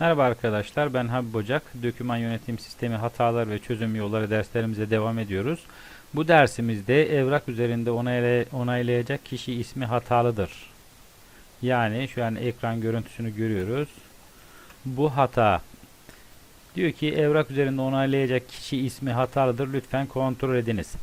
Merhaba arkadaşlar ben Habib Ocak. Döküman yönetim sistemi hatalar ve çözüm yolları derslerimize devam ediyoruz. Bu dersimizde evrak üzerinde onaylay- onaylayacak kişi ismi hatalıdır. Yani şu an ekran görüntüsünü görüyoruz. Bu hata. Diyor ki evrak üzerinde onaylayacak kişi ismi hatalıdır. Lütfen kontrol ediniz.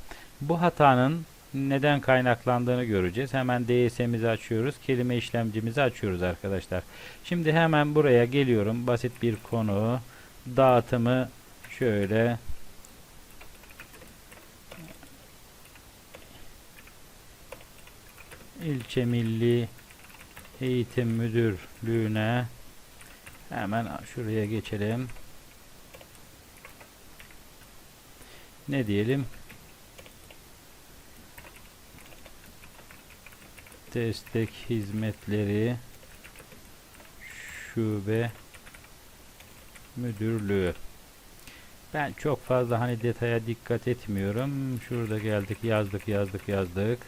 Bu hatanın neden kaynaklandığını göreceğiz. Hemen DS'mizi açıyoruz. Kelime işlemcimizi açıyoruz arkadaşlar. Şimdi hemen buraya geliyorum. Basit bir konu. Dağıtımı şöyle ilçe milli eğitim müdürlüğüne hemen şuraya geçelim. Ne diyelim? Destek hizmetleri şube müdürlüğü. Ben çok fazla hani detaya dikkat etmiyorum. Şurada geldik yazdık yazdık yazdık.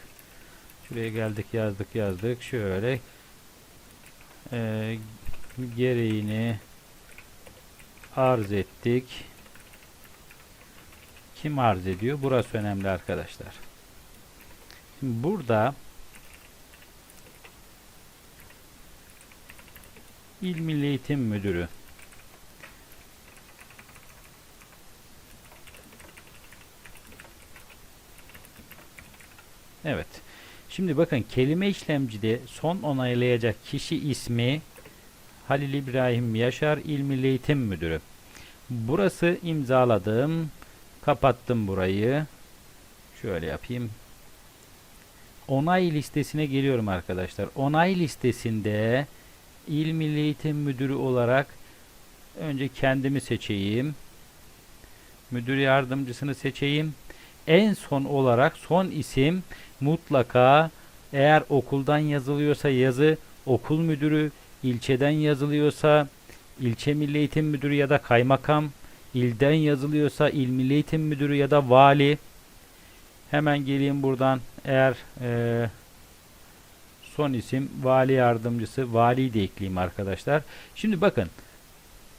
Şuraya geldik yazdık yazdık. Şöyle e, gereğini arz ettik. Kim arz ediyor? Burası önemli arkadaşlar. Şimdi burada İl Milli Eğitim Müdürü. Evet. Şimdi bakın kelime işlemcide son onaylayacak kişi ismi Halil İbrahim Yaşar İl Milli Eğitim Müdürü. Burası imzaladım. Kapattım burayı. Şöyle yapayım. Onay listesine geliyorum arkadaşlar. Onay listesinde İl Milli Eğitim Müdürü olarak önce kendimi seçeyim. Müdür yardımcısını seçeyim. En son olarak son isim mutlaka eğer okuldan yazılıyorsa yazı okul müdürü, ilçeden yazılıyorsa ilçe milli eğitim müdürü ya da kaymakam, ilden yazılıyorsa il milli eğitim müdürü ya da vali. Hemen geleyim buradan eğer eee son isim vali yardımcısı vali de ekleyeyim arkadaşlar. Şimdi bakın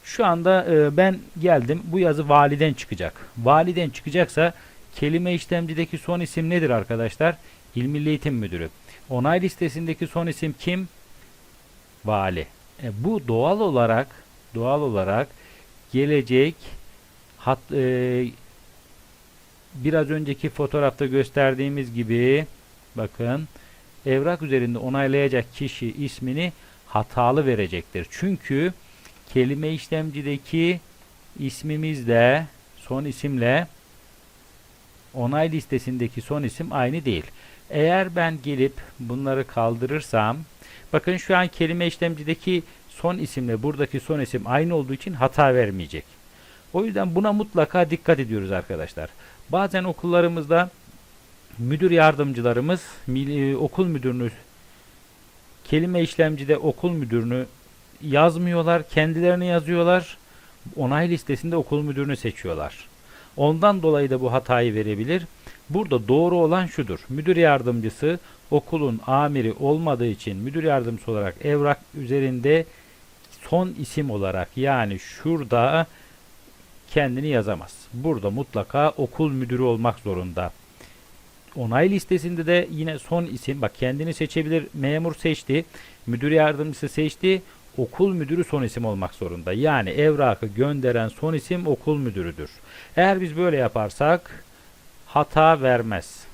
şu anda e, ben geldim bu yazı validen çıkacak. Validen çıkacaksa kelime işlemcideki son isim nedir arkadaşlar? İl Milli Eğitim Müdürü. Onay listesindeki son isim kim? Vali. E, bu doğal olarak doğal olarak gelecek hat, e, biraz önceki fotoğrafta gösterdiğimiz gibi bakın evrak üzerinde onaylayacak kişi ismini hatalı verecektir. Çünkü kelime işlemcideki ismimizle son isimle onay listesindeki son isim aynı değil. Eğer ben gelip bunları kaldırırsam bakın şu an kelime işlemcideki son isimle buradaki son isim aynı olduğu için hata vermeyecek. O yüzden buna mutlaka dikkat ediyoruz arkadaşlar. Bazen okullarımızda müdür yardımcılarımız milli, okul müdürünü kelime işlemcide okul müdürünü yazmıyorlar. Kendilerini yazıyorlar. Onay listesinde okul müdürünü seçiyorlar. Ondan dolayı da bu hatayı verebilir. Burada doğru olan şudur. Müdür yardımcısı okulun amiri olmadığı için müdür yardımcısı olarak evrak üzerinde son isim olarak yani şurada kendini yazamaz. Burada mutlaka okul müdürü olmak zorunda. Onay listesinde de yine son isim bak kendini seçebilir. Memur seçti. Müdür yardımcısı seçti. Okul müdürü son isim olmak zorunda. Yani evrakı gönderen son isim okul müdürüdür. Eğer biz böyle yaparsak hata vermez.